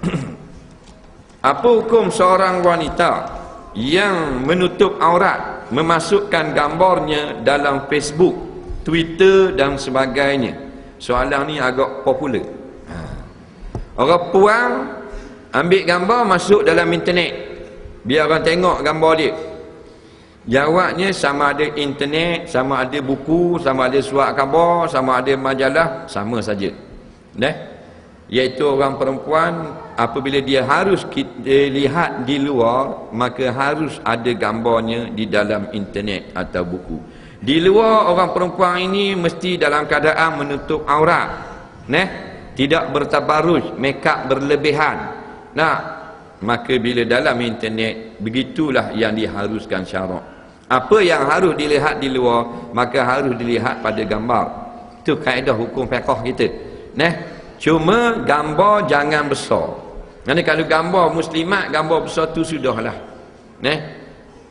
Apa hukum seorang wanita yang menutup aurat memasukkan gambarnya dalam Facebook, Twitter dan sebagainya? Soalan ni agak popular. Ha. Orang puang ambil gambar masuk dalam internet. Biar orang tengok gambar dia. Jawabnya sama ada internet, sama ada buku, sama ada surat khabar, sama ada majalah, sama saja. Nah, iaitu orang perempuan apabila dia harus kita lihat di luar, maka harus ada gambarnya di dalam internet atau buku. Di luar orang perempuan ini mesti dalam keadaan menutup aurat. Nah, tidak bertabarruj, make up berlebihan. Nah, maka bila dalam internet begitulah yang diharuskan syarak apa yang harus dilihat di luar maka harus dilihat pada gambar itu kaedah hukum fiqh kita nah cuma gambar jangan besar. Nanti kalau gambar muslimat gambar besar tu sudahlah. Nah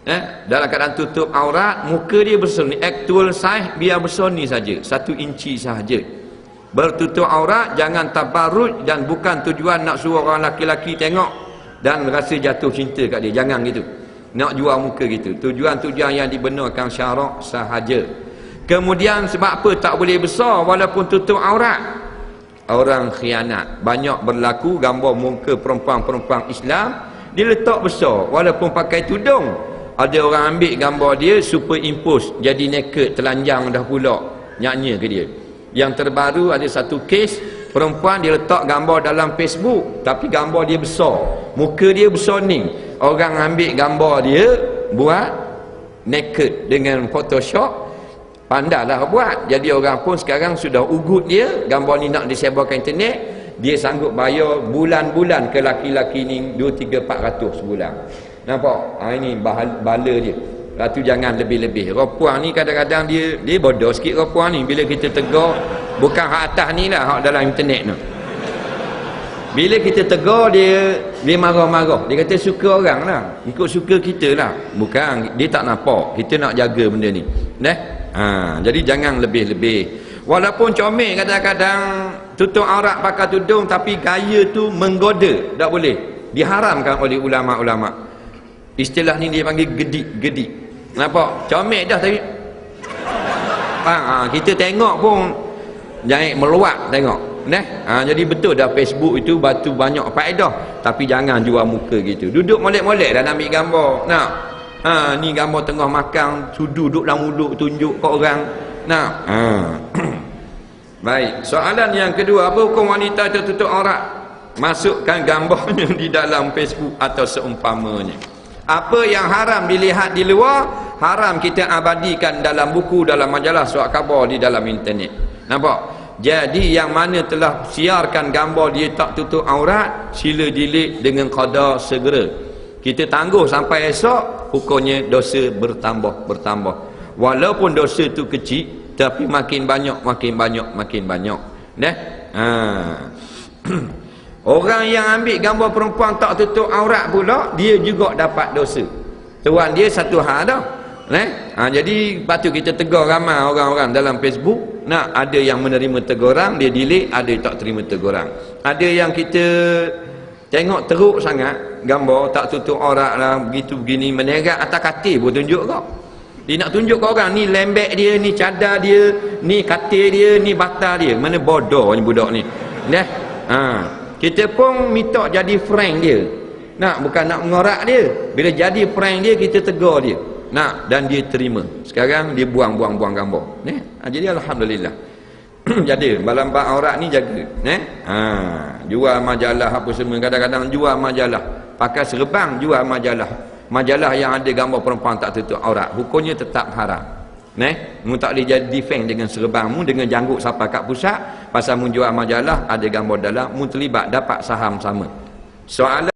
nah dalam keadaan tutup aurat muka dia besar ni. Actual size biar besar ni saja. Satu inci sahaja. Bertutup aurat jangan tabarruj dan bukan tujuan nak suruh orang laki-laki tengok dan rasa jatuh cinta kat dia. Jangan gitu. Nak jual muka gitu. Tujuan-tujuan yang dibenarkan syarak sahaja. Kemudian sebab apa tak boleh besar walaupun tutup aurat orang khianat. Banyak berlaku gambar muka perempuan-perempuan Islam dia letak besar walaupun pakai tudung. Ada orang ambil gambar dia superimpose jadi naked telanjang dah pula. Nyanyi ke dia. Yang terbaru ada satu kes perempuan dia letak gambar dalam Facebook tapi gambar dia besar. Muka dia besar ni. Orang ambil gambar dia buat naked dengan photoshop pandailah buat jadi orang pun sekarang sudah ugut dia gambar ni nak disebarkan internet dia sanggup bayar bulan-bulan ke laki-laki ni 2, 3, 400 sebulan nampak? ha, ini bala dia Lepas jangan lebih-lebih. Ropuan ni kadang-kadang dia dia bodoh sikit ropuan ni. Bila kita tegur, bukan hak atas ni lah, hak dalam internet tu. Bila kita tegur dia, dia marah-marah. Dia kata suka orang lah. Ikut suka kita lah. Bukan, dia tak nampak. Kita nak jaga benda ni. Dah? Ha, jadi jangan lebih-lebih. Walaupun comel kadang-kadang tutup aurat pakai tudung tapi gaya tu menggoda. Tak boleh. Diharamkan oleh ulama-ulama. Istilah ni dia panggil gedik-gedik. Nampak? Comel dah tapi ha, ha, kita tengok pun jangan meluat tengok. Nah, ha, jadi betul dah Facebook itu batu banyak faedah tapi jangan jual muka gitu. Duduk molek-molek dan ambil gambar. Nah. Ha, ni gambar tengah makan, sudu duduk dalam mulut tunjuk ke orang. Nah. Ha. Baik, soalan yang kedua, apa hukum wanita tertutup aurat? Masukkan gambarnya di dalam Facebook atau seumpamanya apa yang haram dilihat di luar haram kita abadikan dalam buku dalam majalah surat khabar di dalam internet nampak jadi yang mana telah siarkan gambar dia tak tutup aurat sila dilik dengan qada segera kita tangguh sampai esok hukumnya dosa bertambah bertambah walaupun dosa tu kecil tapi makin banyak makin banyak makin banyak dah ha Orang yang ambil gambar perempuan tak tutup aurat pula, dia juga dapat dosa. Tuan dia satu hal dah. Eh? Ha, jadi patut kita tegur ramai orang-orang dalam Facebook. Nak ada yang menerima teguran, dia delete, ada yang tak terima teguran. Ada yang kita tengok teruk sangat, gambar tak tutup aurat lah, begitu begini, menerak atas katil pun tunjuk kau. Dia nak tunjuk ke orang, ni lembek dia, ni cadar dia, ni katil dia, ni batal dia. Mana bodoh ni budak ni. Nah, ha. Kita pun minta jadi friend dia. Nak bukan nak mengorak dia. Bila jadi friend dia kita tegur dia. Nak dan dia terima. Sekarang dia buang-buang-buang gambar. Ni ha, jadi alhamdulillah jadi balampak aurat ni jaga ni. Ha, jual majalah apa semua. Kadang-kadang jual majalah. Pakai serbang jual majalah. Majalah yang ada gambar perempuan tak tutup aurat. Hukumnya tetap haram Neh, mu tak boleh jadi defend dengan serbangmu dengan janggut sampai kat pusat. Pasal mu jual majalah ada gambar dalam mu terlibat dapat saham sama. Soalan